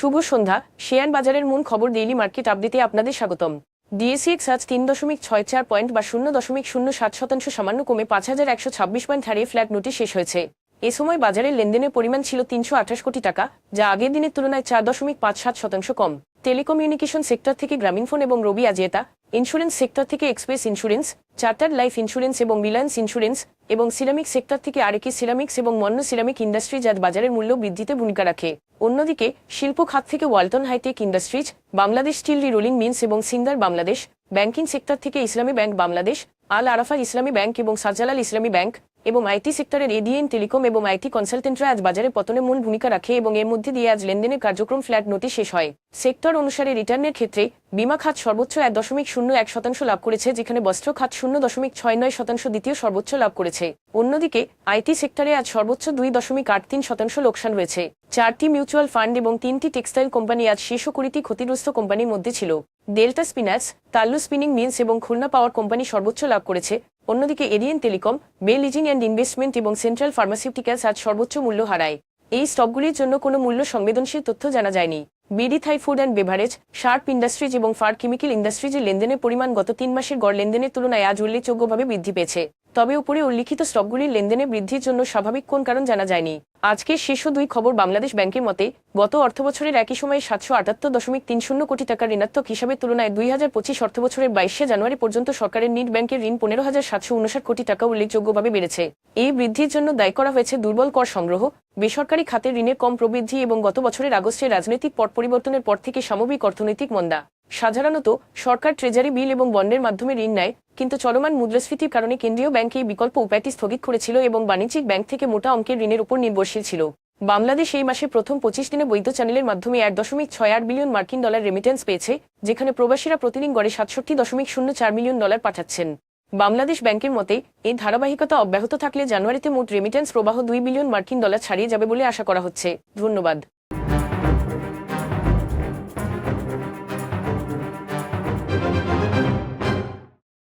শুভ সন্ধ্যা। Share বাজারের মূল খবর ডেইলি মার্কেট আপডেটে আপনাদের স্বাগতম। ডিএসিএক্স আজ তিন দশমিক ছয় চার পয়েন্ট বা শূন্য দশমিক শূন্য সাত শতাংশ সামান্য কমে পাঁচ হাজার একশো ছাব্বিশ পয়েন্ট হারিয়ে ফ্ল্যাট নোটে শেষ হয়েছে। এ সময় বাজারের লেনদেনের পরিমাণ ছিল তিনশো আঠাশ কোটি টাকা, যা আগের দিনের তুলনায় চার দশমিক পাঁচ সাত শতাংশ কম। টেলিকমিউনিকেশন সেক্টর থেকে গ্রামীণফোন এবং রবি আজিয়েতা, ইন্স্যুরেন্স সেক্টর থেকে express insurance, chartered life insurance এবং রিলায়েন্স ইন্স্যুরেন্স এবং সিরামিক সেক্টর থেকে আরেকটি সিরামিক্স এবং মন্য সিরামিক ইন্ডাস্ট্রিজ আজ বাজারের মূল্য বৃদ্ধিতে ভূমিকা রাখে। অন্যদিকে, শিল্প খাত থেকে Walton hi tech industries, Bangladesh steel rerolling mills এবং সিন্দার বাংলাদেশ ব্যাংকিং সেক্টর থেকে ইসলামী ব্যাংক বাংলাদেশ, আল আরাফা ইসলামী ব্যাংক এবং সাজালাল ইসলামী ব্যাংক এবং আইটি সেক্টরের এডিএন টেলিকম এবং আইটি কনসালটেন্টরা আজ বাজারে পতনে মূল ভূমিকা রাখে এবং এর মধ্যে দিয়ে আজ লেনদেনের কার্যক্রম ফ্ল্যাট নোটে শেষ হয়। সেক্টর অনুসারে রিটার্নের ক্ষেত্রে বিমা খাত সর্বোচ্চ এক দশমিক শূন্য এক শতাংশ লাভ করেছে, যেখানে বস্ত্র খাত শূন্য দশমিক ছয় নয় শতাংশ দ্বিতীয় সর্বোচ্চ লাভ করেছে। অন্যদিকে আইটি সেক্টরে আজ সর্বোচ্চ দুই দশমিক আট তিন শতাংশ লোকসান রয়েছে। চারটি মিউচুয়াল ফান্ড এবং তিনটি টেক্সটাইল কোম্পানি আজ শীর্ষ কুড়িটি ক্ষতিগ্রস্ত কোম্পানির মধ্যে ছিল। Delta spinners, Tallu spinning mills এবং খুলনা পাওয়ার কোম্পানি সর্বোচ্চ লাভ করেছে অন্যদিকে এরিয়েন telecom bay leasing and investment এবং সেন্ট্রাল ফার্মাসিউটিক্যালস আজ সর্বোচ্চ মূল্য হারায়। এই স্টকগুলির জন্য কোনো মূল্য সংবেদনশীল তথ্য জানা যায়নি। BD Thai food and beverage, sharp industries এবং ফার কেমিক্যাল ইন্ডাস্ট্রিজের লেনদেনের পরিমাণ গত তিন মাসের গড় লেনদেনের তুলনায় আজ উল্লেখযোগ্যভাবে বৃদ্ধি পেয়েছে। তবে উপরে উল্লিখিত স্টকগুলির লেনদেনে বৃদ্ধির জন্য স্বাভাবিক কোন কারণ জানা যায়নি। আজকের শীর্ষ দুই খবর বাংলাদেশ ব্যাংকের মতে, গত অর্থবছরের একই সময়ে সাতশো আটাত্তর দশমিক তিন শূন্য কোটি টাকার ঋণাত্মক হিসাবের তুলনায় দুই হাজার পঁচিশ অর্থবছরের বাইশে জানুয়ারি পর্যন্ত সরকারের নিট ব্যাংকের ঋণ পনেরো হাজার সাতশো উনষাট কোটি টাকা উল্লেখযোগ্যভাবে বেড়েছে। এই বৃদ্ধির জন্য দায়ী করা হয়েছে দুর্বল কর সংগ্রহ, বেসরকারি খাতের ঋণের কম প্রবৃদ্ধি এবং গত বছরের আগস্টে রাজনৈতিক পট পরিবর্তনের পর থেকে সামগ্রিক অর্থনৈতিক মন্দা। সাধারণত সরকার ট্রেজারি বিল এবং বন্ডের মাধ্যমে ঋণ নেয়, কিন্তু চলমান মুদ্রাস্ফীতির কারণে কেন্দ্রীয় ব্যাংক এই বিকল্প উপায়টি স্থগিত করেছিল এবং বাণিজ্যিক ব্যাংক থেকে মোটা অঙ্কের ঋণের উপর নির্ভরশীল ছিল। বাংলাদেশ এই মাসে প্রথম পঁচিশ দিনে বৈধ চ্যানেলের মাধ্যমে এক দশমিক ছয় আট বিলিয়ন মার্কিন ডলার রেমিটেন্স পেয়েছে, যেখানে প্রবাসীরা প্রতিদিন গড়ে সাতষট্টি দশমিক শূন্য চার মিলিয়ন ডলার পাঠাচ্ছেন। বাংলাদেশ ব্যাংকের মতে, এই ধারাবাহিকতা অব্যাহত থাকলে জানুয়ারিতে মোট রেমিটেন্স প্রবাহ দুই বিলিয়ন মার্কিন ডলার ছাড়িয়ে যাবে বলে আশা করা হচ্ছে। ধন্যবাদ।